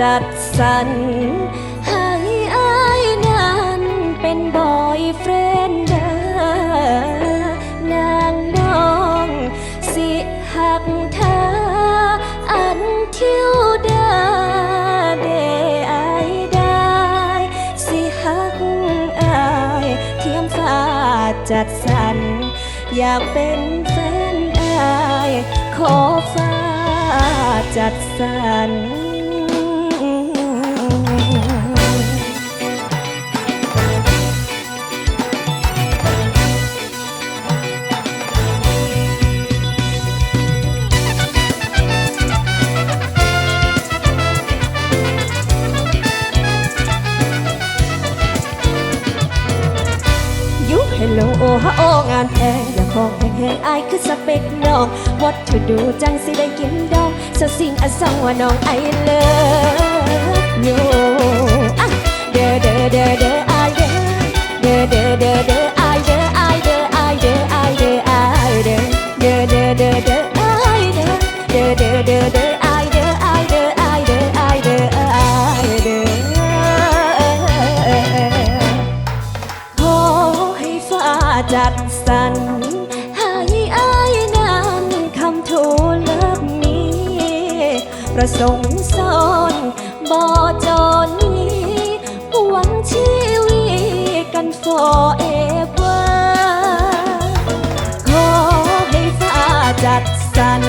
จัดสรรให้อายนั้นเป็นบอยเฟรนด์เด้อนางน้องสิหักเธออันทิวดาเดอายได้ สิหักอายเทียมฟ้าจัดสรรอยากเป็นแฟนอายขอฟ้าจัดสรร เฮลโลโอฮาโองานแพงอย่าของแพงแหงอายคือสเปกน้องวัดถอดดูจังสิได้กินดองสสิ่งอสังว่าน้องไอเลิฟยูอะเด้อเด้อเด้อเด้อไอเด้อเด้อเด้อเด้อเด้อ จัดสรรให้อายนั้นคำทูลเลิกนี้ ประสงค์สอนบ่จนนี้หวังชีวิตกัน forever ขอให้ฟ้าจัดสรร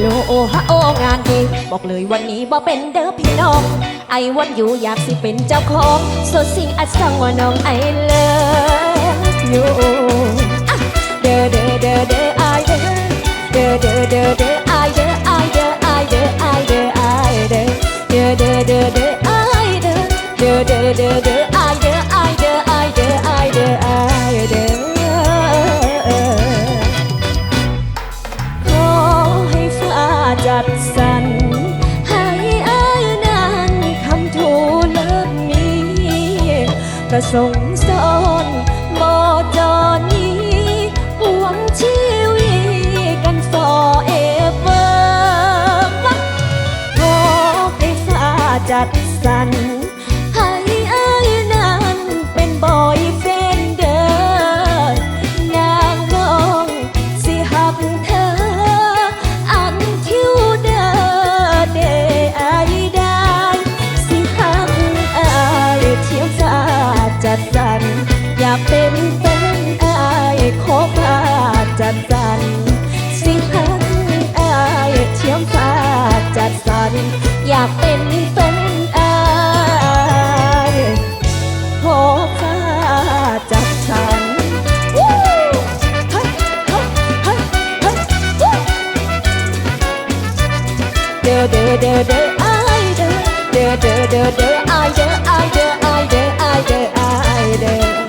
โลโอฮะโองานดี บอกเลยวันนี้บ่เป็นเด้อพี่น้อง ไอวันอยู่อยากสิเป็นเจ้าของสดสิ่งอัดสังว่าน้องไอเลิฟยูเด้อเด้อเด้อเด้อไอเด้อเด้อเด้อเด้อเด้อไอเด้อไอเด้อไอเด้อไอเด้อไอเด้อเด้อเด้อเด้อไอเด้อเด้อเด้อเด้อ สันให้อายนานคำทูลเลิกมีประสงค์สอนบอจอนี้หวงชีวิตกัน forever ขอให้ฟ้าจัดสรรากเป็นแฟนอายขอฟ้าจัดสรรวู้เด้อเด้อเด้อเด้ออายเด้อเด้อเด้อเด้อเด้ออายเด้ออายเด้ออายเด้ออายเด้ออายเด้อ